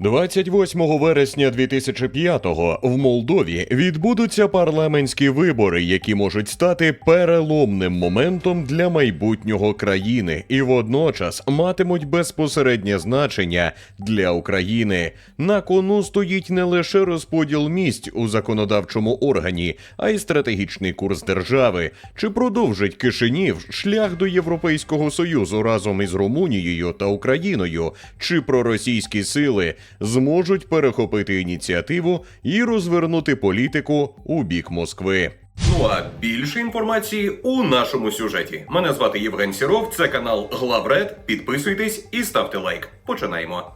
28 вересня 2005-го в Молдові відбудуться парламентські вибори, які можуть стати переломним моментом для майбутнього країни, і водночас матимуть безпосереднє значення для України. На кону стоїть не лише розподіл місць у законодавчому органі, а й стратегічний курс держави. Чи продовжить Кишинів шлях до Європейського союзу разом із Румунією та Україною? Чи проросійські сили зможуть перехопити ініціативу і розвернути політику у бік Москви? Ну а більше інформації у нашому сюжеті. Мене звати Євген Сіров, це канал Главред. Підписуйтесь і ставте лайк. Починаємо.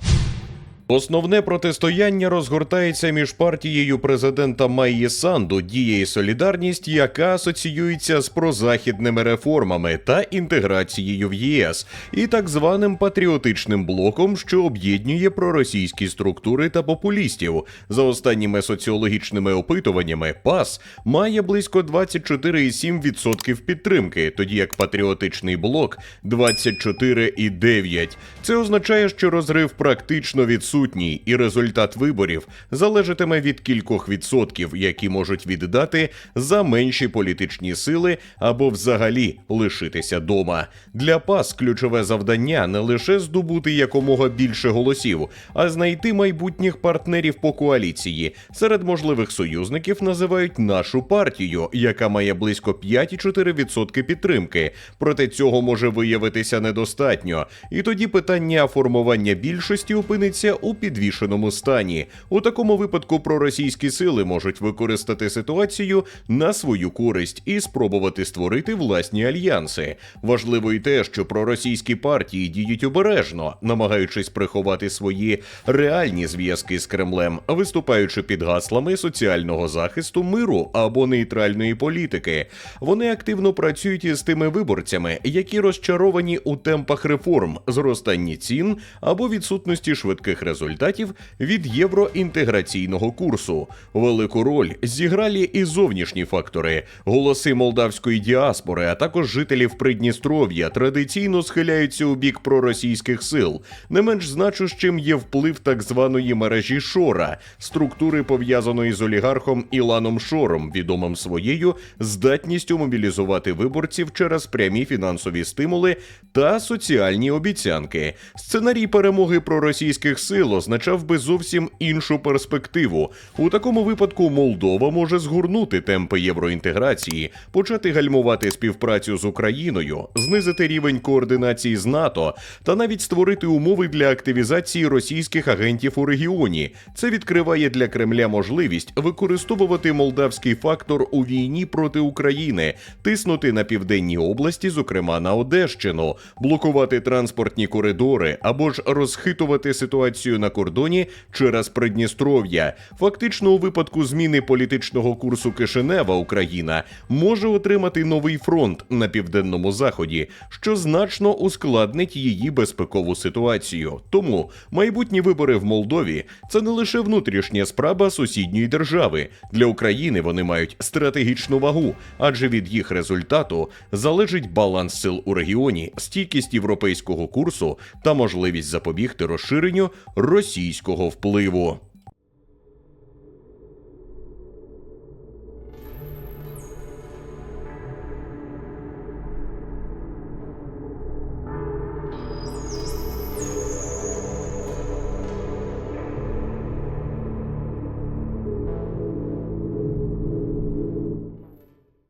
Основне протистояння розгортається між партією президента Майї Санду «Дія Солідарність, яка асоціюється з прозахідними реформами та інтеграцією в ЄС, і так званим патріотичним блоком, що об'єднує проросійські структури та популістів. За останніми соціологічними опитуваннями, ПАС має близько 24,7% підтримки, тоді як патріотичний блок 24,9%. Це означає, що розрив практично відсутній, і результат виборів залежатиме від кількох відсотків, які можуть віддати за менші політичні сили або взагалі лишитися дома. Для ПАС ключове завдання не лише здобути якомога більше голосів, а знайти майбутніх партнерів по коаліції. Серед можливих союзників називають нашу партію, яка має близько 5,4% підтримки. Проте цього може виявитися недостатньо. І тоді питання формування більшості опиниться у підвішеному стані. У такому випадку проросійські сили можуть використати ситуацію на свою користь і спробувати створити власні альянси. Важливо й те, що проросійські партії діють обережно, намагаючись приховати свої реальні зв'язки з Кремлем, виступаючи під гаслами соціального захисту миру або нейтральної політики. Вони активно працюють із тими виборцями, які розчаровані у темпах реформ, зростанні цін або відсутності швидких результатів від євроінтеграційного курсу. Велику роль зіграли і зовнішні фактори. Голоси молдавської діаспори, а також жителів Придністров'я традиційно схиляються у бік проросійських сил. Не менш значущим є вплив так званої мережі Шора, структури пов'язаної з олігархом Іланом Шором, відомим своєю здатністю мобілізувати виборців через прямі фінансові стимули та соціальні обіцянки. Сценарій перемоги проросійських сил означав би зовсім іншу перспективу. У такому випадку Молдова може згорнути темпи євроінтеграції, почати гальмувати співпрацю з Україною, знизити рівень координації з НАТО та навіть створити умови для активізації російських агентів у регіоні. Це відкриває для Кремля можливість використовувати молдавський фактор у війні проти України, тиснути на південні області, зокрема на Одещину, блокувати транспортні коридори або ж розхитувати ситуацію на кордоні через Придністров'я. Фактично, у випадку зміни політичного курсу Кишинева Україна може отримати новий фронт на південному заході, що значно ускладнить її безпекову ситуацію. Тому майбутні вибори в Молдові це не лише внутрішня справа сусідньої держави. Для України вони мають стратегічну вагу, адже від їх результату залежить баланс сил у регіоні, стійкість європейського курсу та можливість запобігти розширенню російського впливу.